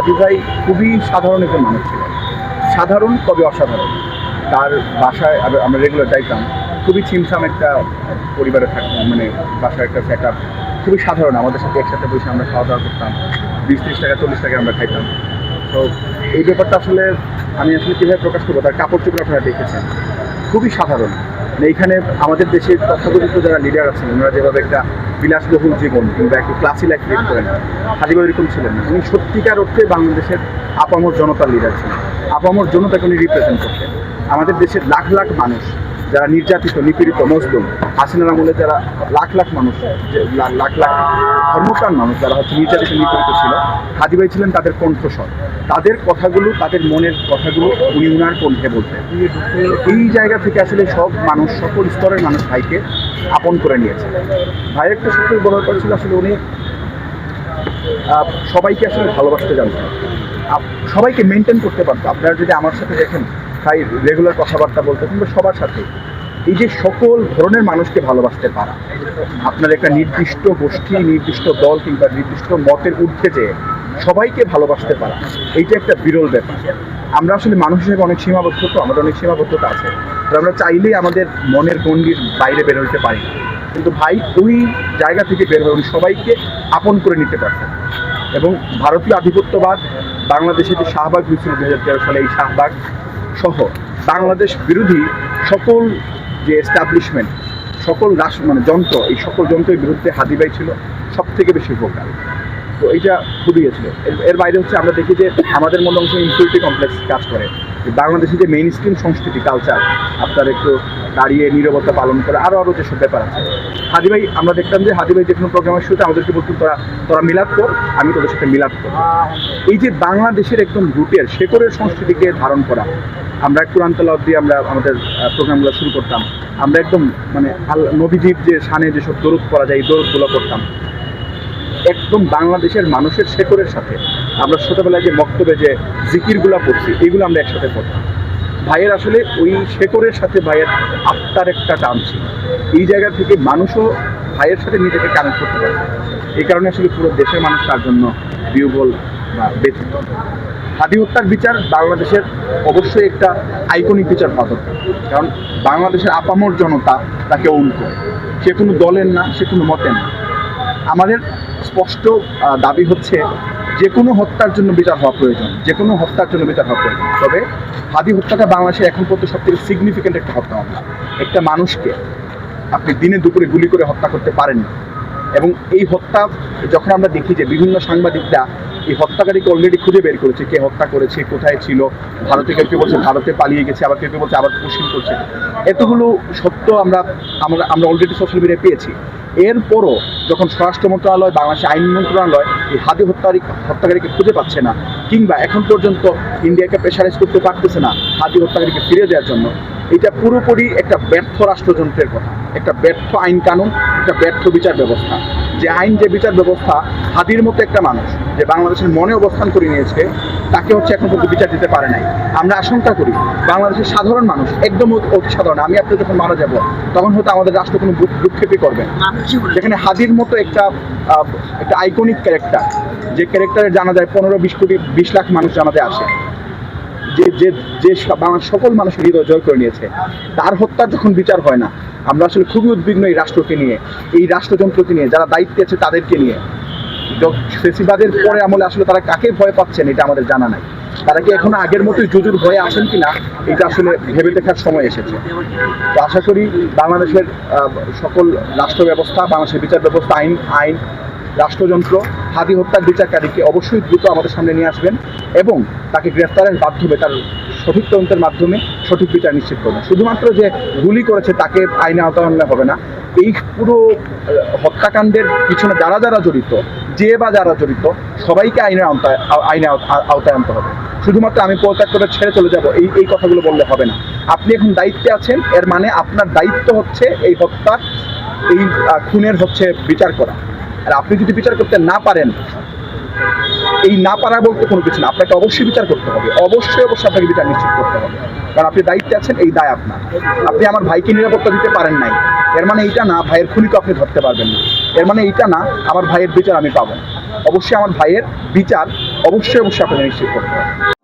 হাবিব ভাই খুবই সাধারণ একজন মানুষ ছিলেন। সাধারণ তবে অসাধারণ? তার বাসায় আমরা রেগুলার যাইতাম। খুবই ছিমছাম একটা পরিবারে থাকতাম মানে বাসার একটা সেট আপ খুবই সাধারণ। আমাদের সাথে একসাথে বসে আমরা খাওয়া দাওয়া করতাম। বিশ ত্রিশ টাকা, চল্লিশ টাকা আমরা খাইতাম। তো এই ব্যাপারটা আসলে আমি আসলে কীভাবে প্রকাশ করব, তার কাপড় চোপড় আপনারা দেখেছেন। খুবই সাধারণ। মানে এইখানে আমাদের দেশের তথাকথিত যারা লিডার আছেন, ওনারা যেভাবে একটা বিলাসবহুল জীবন কিংবা একটু ক্লাসি লাইফ লিড করেন। হাজিবা এরকম ছিলেন না। উনি সত্যিকার অর্থে বাংলাদেশের আপামর জনতার লিডার ছিলেন। আপামর জনতাকে উনি রিপ্রেজেন্ট করতেন। আমাদের দেশের লাখ লাখ মানুষ যারা নির্যাতিত, নিপীড়িত মজলুম হাসিনার আমলে যারা লাখ লাখ মানুষ লাখ লাখ ধর্মপ্রাণ মানুষ যারা হচ্ছে নির্যাতিত, নিপীড়িত ছিল হাজিবাই ছিলেন তাদের কণ্ঠস্বর। তাদের কথাগুলো, তাদের মনের কথাগুলো উনি উনার কণ্ঠে বলতেন। এই জায়গা থেকে আসলে সব মানুষ, সকল স্তরের মানুষ ভাইকে আপন করে নিয়েছে। ভাইয়ের একটা সত্যি বড় ব্যাপার ছিল আসলে উনি সবাইকে আসলে ভালোবাসতে জানতেন সবাইকে মেনটেন করতে পারতো। আপনারা যদি আমার সাথে দেখেন ভাই রেগুলার কথাবার্তা বলতে কিংবা সবার সাথে, এই যে সকল ধরনের মানুষকে ভালোবাসতে পারা আপনার একটা নির্দিষ্ট গোষ্ঠী, নির্দিষ্ট দল কিংবা নির্দিষ্ট মতের ঊর্ধ্বে যে সবাইকে ভালোবাসতে পারা, এইটা একটা বিরল ব্যাপার। আমরা আসলে মানুষ হিসেবে অনেক সীমাবদ্ধ তো আমাদের অনেক সীমাবদ্ধতা আছে আমরা চাইলেই আমাদের মনের গণ্ডির বাইরে বের হতে পারি কিন্তু ভাই, ওই জায়গা থেকে বের হয়ে উনি সবাইকে আপন করে নিতে পারতেন এবং ভারতীয় আধিপত্যবাদ বাংলাদেশে যে শাহবাগ হয়েছিল দু হাজার তেরো সালে, এই শাহবাগ সহ বাংলাদেশ বিরোধী সকল যে এস্টাবলিশমেন্ট সকল রাষ্ট্র মানে যন্ত্র, এই সকল যন্ত্রের বিরুদ্ধে হাদিবাই ছিল সব থেকে বেশি ভোকাল। তো এইটা খুবই ছিল এর- বাইরে হচ্ছে আমরা দেখি যে আমাদের মধ্যে অংশ ইনফিউরিটি কমপ্লেক্স কাজ করে। বাংলাদেশের বাংলাদেশে যে মেইন স্ট্রিম সংস্কৃতি কালচার আপনার একটু দাঁড়িয়ে নীরবতা পালন করে। আরও আরও যেসব ব্যাপার আছে। হাদি ভাই আমরা দেখতাম যে হাদি ভাই যে কোনো প্রোগ্রামের শুরুতে আমাদেরকে বলতো, তোরা তোরা মিলাদ কর, আমি তোদের সাথে মিলাদ করব। এই যে বাংলাদেশের একদম রুটের শেকরের সংস্কৃতিকে ধারণ করা, আমরা কোরআন তেলাওয়াত দিয়ে আমরা আমাদের প্রোগ্রামগুলো শুরু করতাম। আমরা একদম মানে আল- নবীজির যে সানে যেসব দরুদ করা যায়, এই দরুদগুলো করতাম একদম বাংলাদেশের মানুষের শেকরের সাথে। আমরা ছোটবেলায় যে বক্তব্যে যে জিকিরগুলো পড়ছি, এগুলো আমরা একসাথে পড়তাম। ভাইয়ের আসলে ওই শেকড়ের সাথে ভাইয়ের আত্মার একটা টান ছিল। এই জায়গা থেকে মানুষও ভাইয়ের সাথে নিজেকে কানেক্ট করতে পারে। এই কারণে আসলে পুরো দেশের মানুষ তার জন্য বিউবল বা ব্যথিত। হাদি হত্যার বিচার বাংলাদেশের অবশ্যই একটা আইকনিক বিচার হওয়া দরকার। কারণ বাংলাদেশের আপামর জনতা তাকে ওন করে। সে কোনো দলের না, সে কোনো মতের না। আমাদের স্পষ্ট দাবি হচ্ছে যে কোনো হত্যার জন্য বিচার হওয়া প্রয়োজন যে কোনো হত্যার জন্য বিচার হওয়া প্রয়োজন। তবে হাদি হত্যাটা বাংলাদেশে এখন পর্যন্ত সব থেকে সিগনিফিক্যান্ট একটা হত্যা মামলা। একটা মানুষকে আপনি দিনে দুপুরে গুলি করে হত্যা করতে পারেন এবং এই হত্যা, যখন আমরা দেখি যে বিভিন্ন সাংবাদিকরা এই হত্যাকারীকে অলরেডি খুঁজে বের করেছে, কে হত্যা করেছে, কোথায় ছিল, ভারতে কেউ কেউ বলছে ভারতে পালিয়ে গেছে, আবার কেউ কেউ বলছে আবার পুষিং করছে। এতগুলো সত্য আমরা আমরা আমরা অলরেডি সোশ্যাল মিডিয়ায় পেয়েছি। এরপরও যখন স্বরাষ্ট্র মন্ত্রণালয়, বাংলাদেশ আইন মন্ত্রণালয় এই হাদি হত্যারী, হত্যাকারীকে খুঁজে পাচ্ছে না, কিংবা এখন পর্যন্ত ইন্ডিয়াকে প্রেশারাইজ করতে পারতেছে না হাদি হত্যাকারীকে ফিরে দেওয়ার জন্য, এটা পুরোপুরি একটা ব্যর্থ রাষ্ট্রযন্ত্রের কথা, একটা ব্যর্থ আইন কানুন একটা ব্যর্থ বিচার ব্যবস্থা। যে আইন, যে বিচার ব্যবস্থা হাদির মতো একটা মানুষ যে বাংলাদেশের মনে অবস্থান করে নিয়েছে তাকে হচ্ছে এখন পর্যন্ত বিচার দিতে পারে নাই। আমরা আশঙ্কা করি বাংলাদেশের সাধারণ মানুষ একদম অতি- সাধারণ আমি আপনি যখন মারা যাব তখন হয়তো আমাদের রাষ্ট্র কোনো ভ্রুক্ষেপই করবে যেখানে হাদির মতো একটা একটা আইকনিক ক্যারেক্টার যে ক্যারেক্টারে জানা যায় পনেরো বিশ কোটি বিশ লাখ মানুষ জানাতে আসে। যে যে যে বাংলার সকল মানুষের হৃদয় জয় করে নিয়েছে তার হত্যার যখন বিচার হয় না আমরা আসলে খুবই উদ্বিগ্ন এই রাষ্ট্রকে নিয়ে এই রাষ্ট্রযন্ত্রকে নিয়ে যারা দায়িত্বে আছে তাদেরকে নিয়ে। ফেসিবাদের পরে আমলে আসলে তারা কাকে ভয় পাচ্ছেন, এটা আমাদের জানা নাই। তারা কি এখনও আগের মতোই জুজুর ভয়ে আছেন কিনা, এটা আসলে ভেবে দেখার সময় এসেছে। তো আশা করি বাংলাদেশের সকল রাষ্ট্র ব্যবস্থা, বাংলাদেশের বিচার ব্যবস্থা, আইন আইন, রাষ্ট্রযন্ত্র, হাদি হত্যার বিচারকারীকে অবশ্যই দ্রুত আমাদের সামনে নিয়ে আসবেন এবং তাকে গ্রেফতারের মাধ্যমে, তার সঠিক তদন্তের মাধ্যমে সঠিক বিচার নিশ্চিত করবেন। শুধুমাত্র যে গুলি করেছে তাকে আইনে আওতায় আনলে হবে না, এই পুরো হত্যাকাণ্ডের পিছনে যারা যারা জড়িত যে বা যারা জড়িত, সবাইকে আইনের আওতায়, আইনে আওতায় আনতে হবে। শুধুমাত্র আমি পদত্যাগ করে ছেড়ে চলে যাব, এই এই কথাগুলো বললে হবে না। আপনি এখন দায়িত্বে আছেন, এর মানে আপনার দায়িত্ব হচ্ছে এই হত্যা এই খুনের হচ্ছে বিচার করা। আর আপনি যদি বিচার করতে না পারেন এই না পারা বলতে কোনো কিছু না। আপনাকে অবশ্যই বিচার করতে হবে। অবশ্যই অবশ্যই আপনাকে বিচার নিশ্চিত করতে হবে। কারণ আপনি দায়িত্বে আছেন, এই দায় আপনার। আপনি আমার ভাইকে নিরাপত্তা দিতে পারেন নাই। এর মানে এইটা না, ভাইয়ের খুনিকে আপনি ধরতে পারবেন না। এর মানে এইটা না, আমার ভাইয়ের বিচার আমি পাবো না। অবশ্যই আমার ভাইয়ের বিচার অবশ্যই অবশ্যই আপনাকে নিশ্চিত করতে হবে।